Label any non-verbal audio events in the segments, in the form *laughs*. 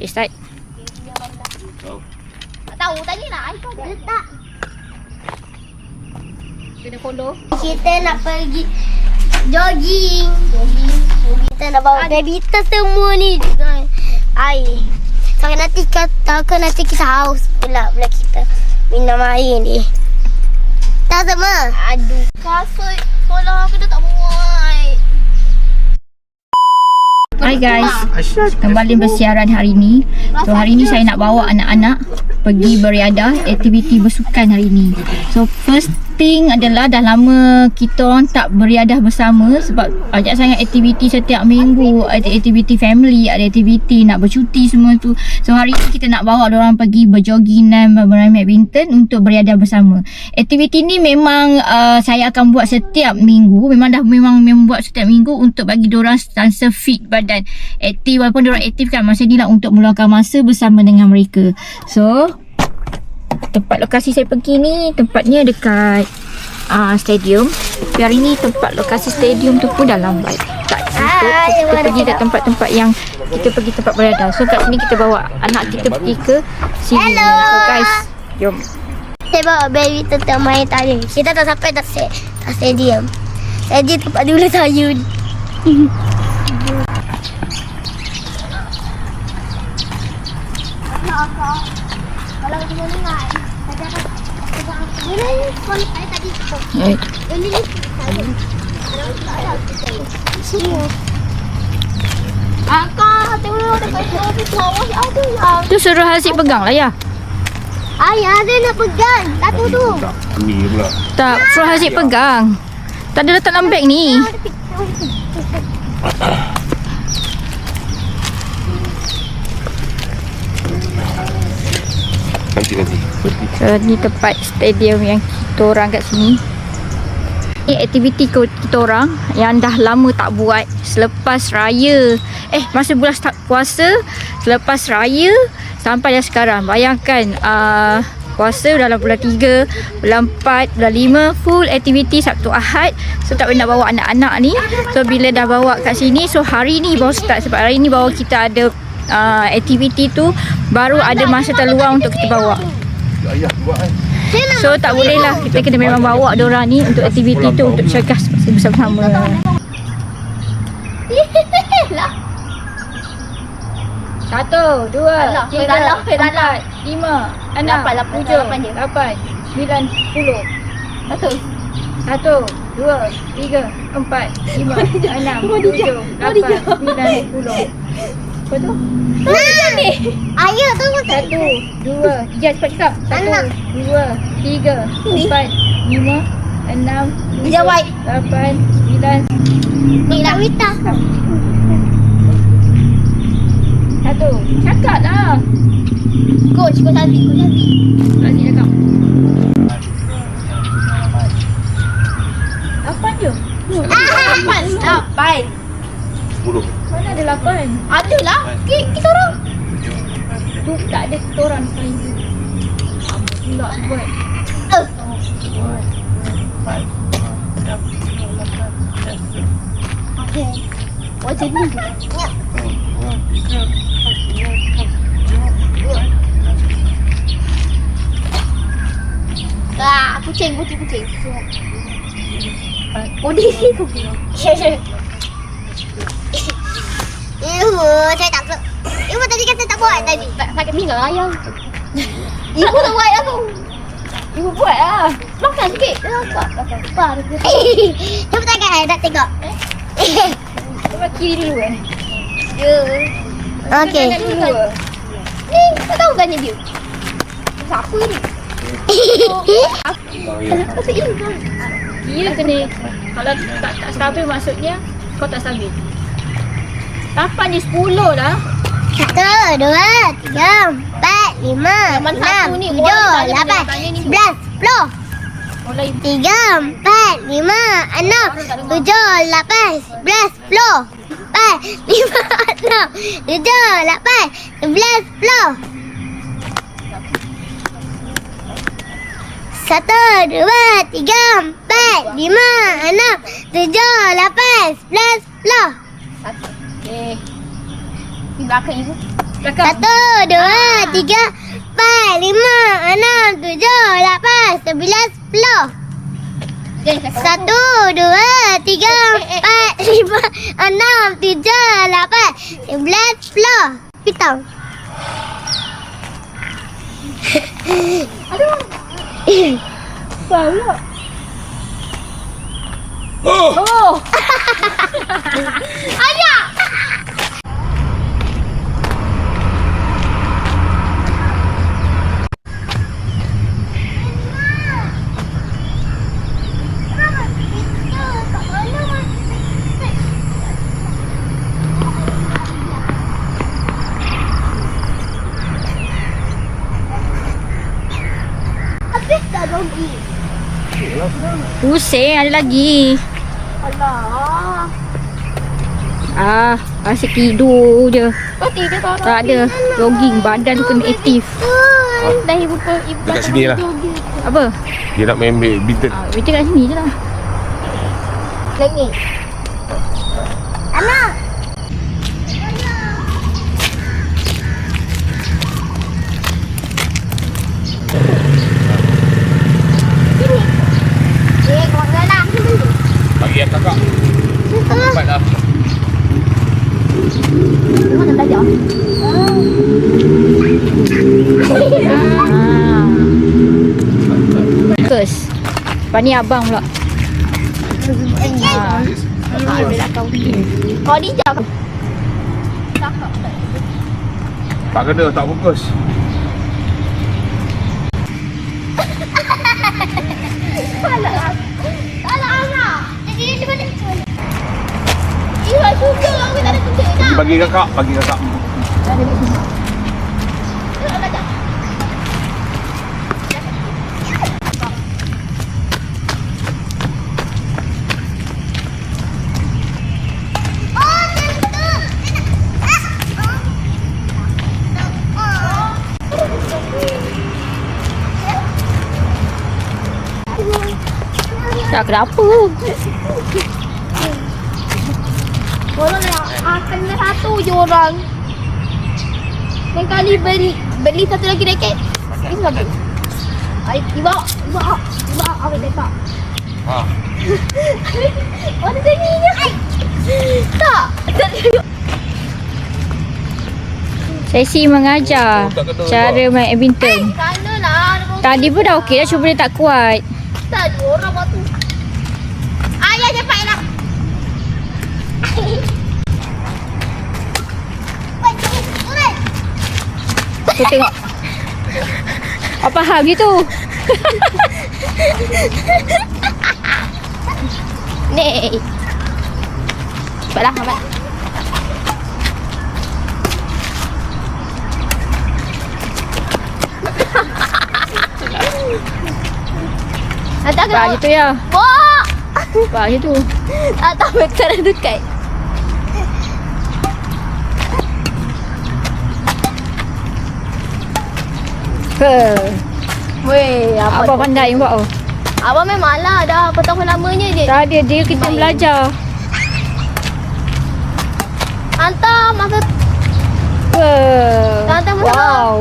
Okay, start. Tak tahu tanya nak ai kau letak. Kena follow. Kita nak pergi jogging. Jogging. Kita nak bawa baby kita semua ni air. So nanti kata ke nanti kita haus pula pula kita minum air ni. Tak sama. Aduh. Kasut sekolah aku dah tak Hi guys. Kembali bersiaran hari ini. So hari ini saya nak bawa anak-anak pergi beriadah aktiviti bersukan hari ini. So first thing adalah dah lama kita orang tak beriadah bersama sebab banyak sangat aktiviti setiap minggu, ada aktiviti family, ada aktiviti nak bercuti semua tu. So hari ini kita nak bawa orang pergi berjogging dan bermain badminton untuk beriadah bersama. Aktiviti ni memang uh, saya akan buat setiap minggu. Memang dah memang membuat setiap minggu untuk bagi orang rasa fit badan. Aktif walaupun orang aktif kan masa ni lah untuk meluangkan masa bersama dengan mereka. So tempat lokasi saya pergi ni tempatnya dekat uh, stadium. Tapi hari ni tempat lokasi stadium tu pun dah lambat. Tak So, kita mana pergi ke kita? tempat-tempat yang kita pergi tempat berada. So kat sini kita bawa anak kita pergi ke sini. Hello. So guys, jom. Saya bawa baby tetap main tadi. Kita dah sampai dah set, dah stadium. Stadium tempat dulu sayun. *laughs* Kalau kita dengar, ada Ini ni sekolah saya tadi. Right. Ini ni. Semua. Akak, tengok dekat yang. Tu suruh Haziq pegang lah ya. Ayah ada nak pegang. Satu tu. Pula. Tak, suruh Haziq pegang. Tak ada letak dalam beg ni. Nanti nanti. So ni tempat stadium yang kita orang kat sini. Ni aktiviti kita orang yang dah lama tak buat selepas raya. Eh masa bulan start puasa selepas raya sampai dah sekarang. Bayangkan uh, puasa dalam bulan 3, bulan 4, bulan 5 full aktiviti Sabtu Ahad. So tak pernah bawa anak-anak ni. So bila dah bawa kat sini so hari ni baru start sebab hari ni bawa kita ada uh, aktiviti tu baru ada masa terluang untuk kita bawa. Ayah buat kan. So tak boleh lah. Kita kena memang bawa orang ni Untuk aktiviti tu Untuk cegah bersama-sama. *laughs* Satu, dua, Alah, tiga, alah, alah. empat, lima, enam, Lapan, lapan, tujuh, lapan lapan, sembilan, sepuluh. Betul. Satu, dua, tiga, empat, lima, enam, tujuh, lapan, sembilan, sepuluh Apa tu? Nah. Ayah tu macam Satu, dua, tiga cepat cakap. Satu, Anak. dua, tiga, empat, lima, enam, tujuh, Jawab. lapan, sembilan, Ni nak Wita. satu. Cakap lah. Coach, coach cantik, coach cantik. Nanti cakap. Lapan je. Ah, lapan. Lapan. Sepuluh. Mana ada lapan? Ada lah. Ki- Kita orang. Tu tak ada kita orang tu. Apa pula buat? Eh. Okay. Macam ni. Ah, kucing, kucing, kucing. Oh, di sini kucing. *laughs* Ya. Ibu, saya tak suka. Ibu tadi kata tak buat tadi. Tak sakit pinggang ayam. Ibu *laughs* tak buat aku. Ibu buat lah. Makan sikit. Makan. Makan. Apa? Cuba tangan. Nak tengok. *laughs* Cuba kiri dulu eh. Ya. Okey. Dulu. Ni, tak tahu tanya dia. Siapa ni? *laughs* Apa tu ini? Kira kena kalau tak tak stabil maksudnya kau tak stabil. Lapan je sepuluh lah. Satu, dua, tiga, empat, lima, enam, tujuh, lapan, sebelas, sepuluh. Tiga, empat, lima, enam, tujuh, lapan, sebelas, sepuluh. Empat, lima, *laughs* enam, tujuh, lapan, sebelas, sepuluh. Satu, dua, tiga, empat, lima, enam, tujuh, lapan, sebelas, sepuluh. Eh, Di belakang ibu. Satu, dua, tiga, empat, lima, enam, tujuh, lapan, sembilan, sepuluh. Satu, dua, tiga, empat, lima, enam, tujuh, lapan, sembilan, sepuluh. Pitang. Oh! Oh. *laughs* Ayah! Habis dah dogi. Pusing ada lagi. Ah, asyik tidur je. Kau tidur kau Tak ada. Jogging badan tu kena aktif. Dah ibu tu ibu. Dekat sini lah. Apa? Dia nak main badminton. Ah, kita kat sini je lah. Lagi. Anak. Eh, kau lah. Bagi yang kakak. Cepat lah. Mana belajar? Ah. Kes. Lepas ni abang pula. Ah. Kau di jam. Tak kena, tak fokus. Salah. Salah anak. Jadi dia mana? Iya juga aku tak ada kerja nak. Bagi kakak, bagi kakak. Tak kenapa. Orang yang akan satu je orang. Lain kali beli beli satu lagi raket. Ini satu. Ai, iba, iba, iba, apa dekat? Ha. Mana tingginya? Ai. Tak. Tak. Sesi mengajar Oh, tak kena cara main badminton. Sana lah. Tadi pun dah okey dah cuma dia tak kuat. Tak ada orang waktu. Aku tengok. Apa hal gitu? Ni. Cepatlah, cepatlah. Ada Pak gitu ya. Bok! Pak gitu. Tak tahu cara dekat. *laughs* Weh, apa? Apa pandai buat oh. Abang memang lah dah apa tahun lamanya je. Tak ada dia kita Main. belajar. Hantar masa Ke. Tantang masa Wow.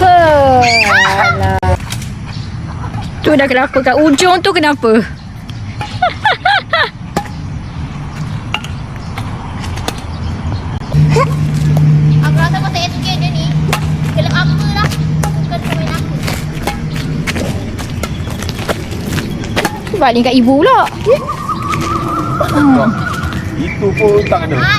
*laughs* Alah. Tu dah kenapa kat ujung tu kenapa? Balik kat ibu pula. Itu pun tak kena. Ah,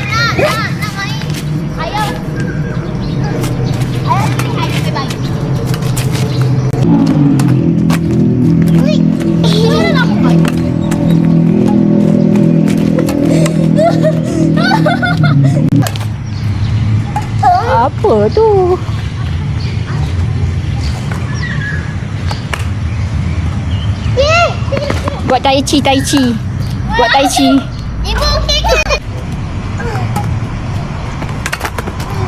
nak, tai chi tai chi. Buat tai chi. Ibu okey ke?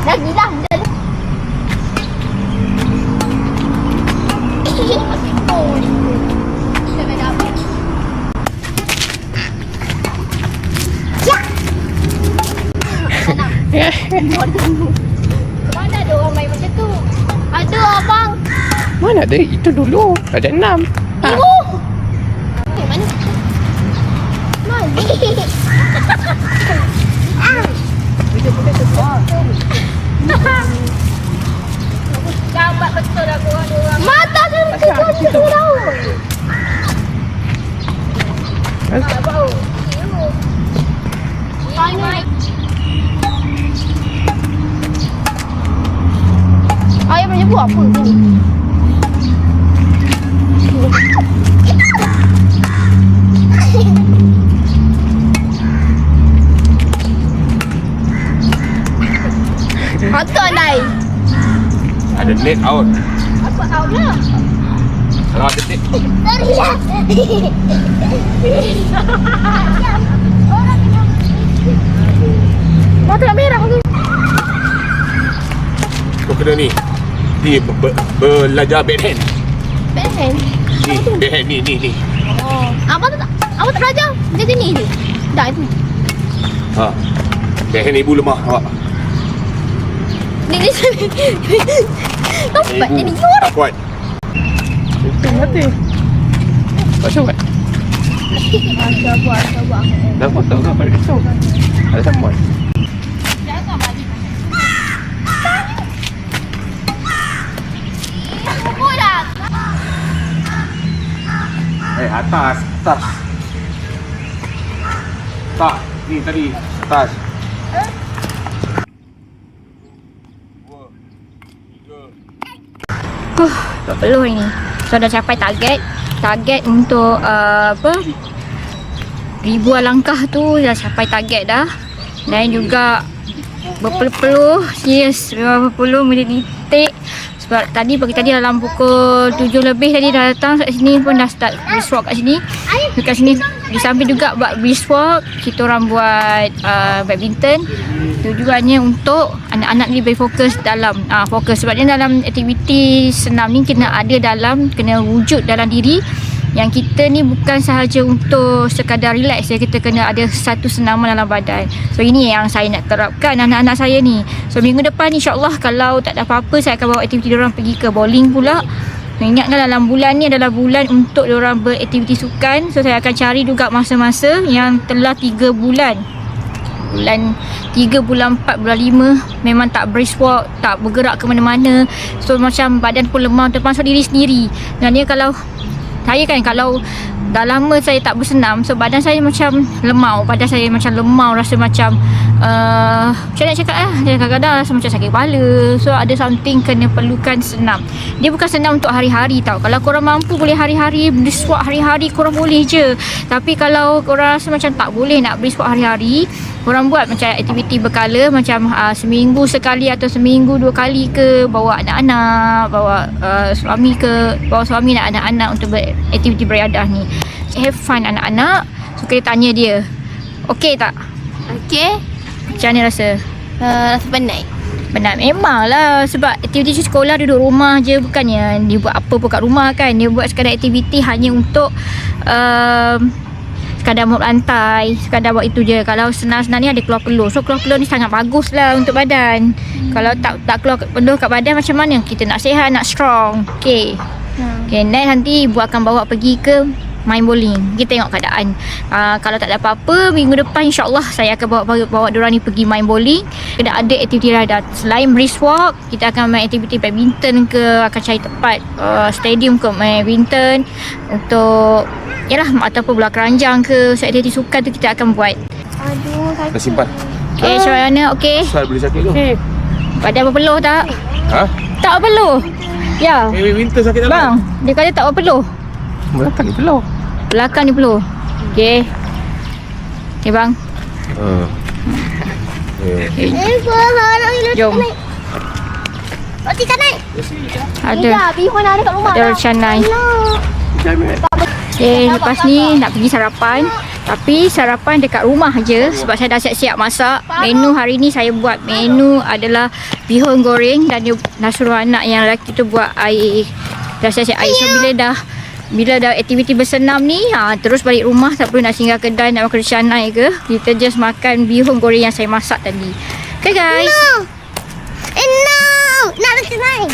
Dah gila dah. Mana ada orang main macam tu? Ada abang. Mana ada? Itu dulu. Ada enam. Ha. Ibu! Mata kan kejap tu tahu. Ayah punya buat apa ni? Ada net out. Apa out lah? Kalau ada net. Teriak. Mata merah tu. Kau kena ni. Ni be, be, belajar backhand. Backhand. Ni, backhand ni, ni, ni. Oh. Apa tak? Apa tak belajar? Dia sini je. Dah itu. Ha. Backhand ibu lemah awak. Ni ni sini. Nampak dia ni jorok. Tak kuat. Itu mati. Tak cuba. Ada buat, ada buat. Dah foto ke pada esok? Ada sambal. Oh dah. Eh, atas, atas. Tak, ni tadi, atas. Dua, tiga. Tak perlu ni. So dah capai target. Target untuk uh, apa? Ribuan langkah tu dah capai target dah. Dan juga berpeluh-peluh. Serius, memang berpeluh menitik. Sebab tadi pagi tadi dalam pukul 7 lebih tadi dah datang kat sini pun dah start brisk walk kat sini. Dekat sini di samping juga buat brisk walk, kita orang buat uh, badminton. Tujuannya untuk anak-anak ni lebih fokus dalam uh, fokus sebab dia dalam aktiviti senam ni kena ada dalam kena wujud dalam diri yang kita ni bukan sahaja untuk sekadar relax ya kita kena ada satu senaman dalam badan. So ini yang saya nak terapkan anak-anak saya ni. So minggu depan insyaAllah kalau tak ada apa-apa saya akan bawa aktiviti orang pergi ke bowling pula. Ingatkan dalam bulan ni adalah bulan untuk orang beraktiviti sukan. So saya akan cari juga masa-masa yang telah 3 bulan. Bulan 3 bulan 4 bulan 5 memang tak brisk walk tak bergerak ke mana-mana. So macam badan pun lemah termasuk diri sendiri. Dan kalau saya kan kalau dah lama saya tak bersenam so badan saya macam lemau. Badan saya macam lemau rasa macam uh, macam nak cakap dia kadang-kadang rasa macam sakit kepala. So ada something kena perlukan senam. Dia bukan senam untuk hari-hari tau. Kalau korang mampu boleh hari-hari brisk walk hari-hari korang boleh je. Tapi kalau korang rasa macam tak boleh nak brisk walk hari-hari korang buat macam aktiviti berkala macam uh, seminggu sekali atau seminggu dua kali ke bawa anak-anak bawa uh, suami ke bawa suami dan anak-anak untuk beraktiviti beriadah ni have fun anak-anak. So kita tanya dia. Okey tak? Okey. macam mana rasa? Uh, rasa penat. Penat. Memang lah Sebab aktiviti sekolah duduk rumah je Bukannya dia buat apa pun kat rumah kan. Dia buat sekadar aktiviti hanya untuk um, Sekadar mop lantai Sekadar buat itu je. Kalau senang-senang ni ada keluar peluh. So keluar peluh ni sangat bagus lah untuk badan. Hmm. Kalau tak tak keluar peluh kat badan macam mana? Kita nak sihat, nak strong. Okay Hmm. Okay, next nanti Ibu akan bawa pergi ke main bowling. Kita tengok keadaan. Uh, kalau tak ada apa-apa, minggu depan insyaAllah saya akan bawa bawa, bawa diorang ni pergi main bowling. Kena ada aktiviti radar. Selain brisk walk, kita akan main aktiviti badminton ke, akan cari tempat uh, stadium ke main badminton untuk yalah ataupun bola keranjang ke, so aktiviti sukan tu kita akan buat. Aduh, sakit. Dah simpan. Okay, macam mana? Okay. Sal boleh sakit ke? Badan berpeluh tak? Ha? Tak berpeluh. Ya. Eh, winter sakit tak? Bang, dia kata tak berpeluh. Belakang ni peluh. Belakang ni peluh. Okay. Okay bang. Ha. Eh, Okay. Eh, ni Jom. Roti tak naik. Ada. Ada kat rumah. Ada recanai. Okay, lepas ni nak pergi sarapan. Tapi sarapan dekat rumah je sebab saya dah siap-siap masak. Menu hari ni saya buat menu adalah bihun goreng dan dia suruh anak yang lelaki tu buat air. Dah siap-siap air. So bila dah bila dah aktiviti bersenam ni ha, terus balik rumah tak perlu nak singgah kedai nak makan canai ke kita just makan bihun goreng yang saya masak tadi okay guys No. Eh, no. Nak roti naik.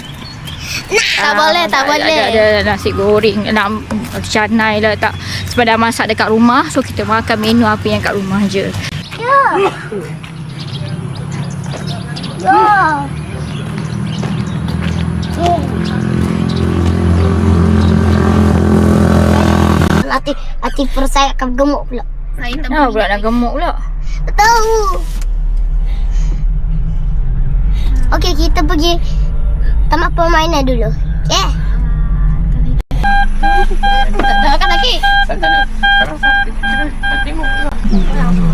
Tak boleh, tak ada, boleh. Ada, ada nasi goreng, nak canai lah tak. Sebab dah masak dekat rumah. So kita makan menu apa yang kat rumah je. Ya. Ya. Hati, hati perut saya akan gemuk pula. Saya tak oh, pula nak gemuk pula. Tak tahu. Okey, kita pergi tamat permainan dulu. Okay? Tak, tak makan lagi. Tak, nak. Tengok. Tengok.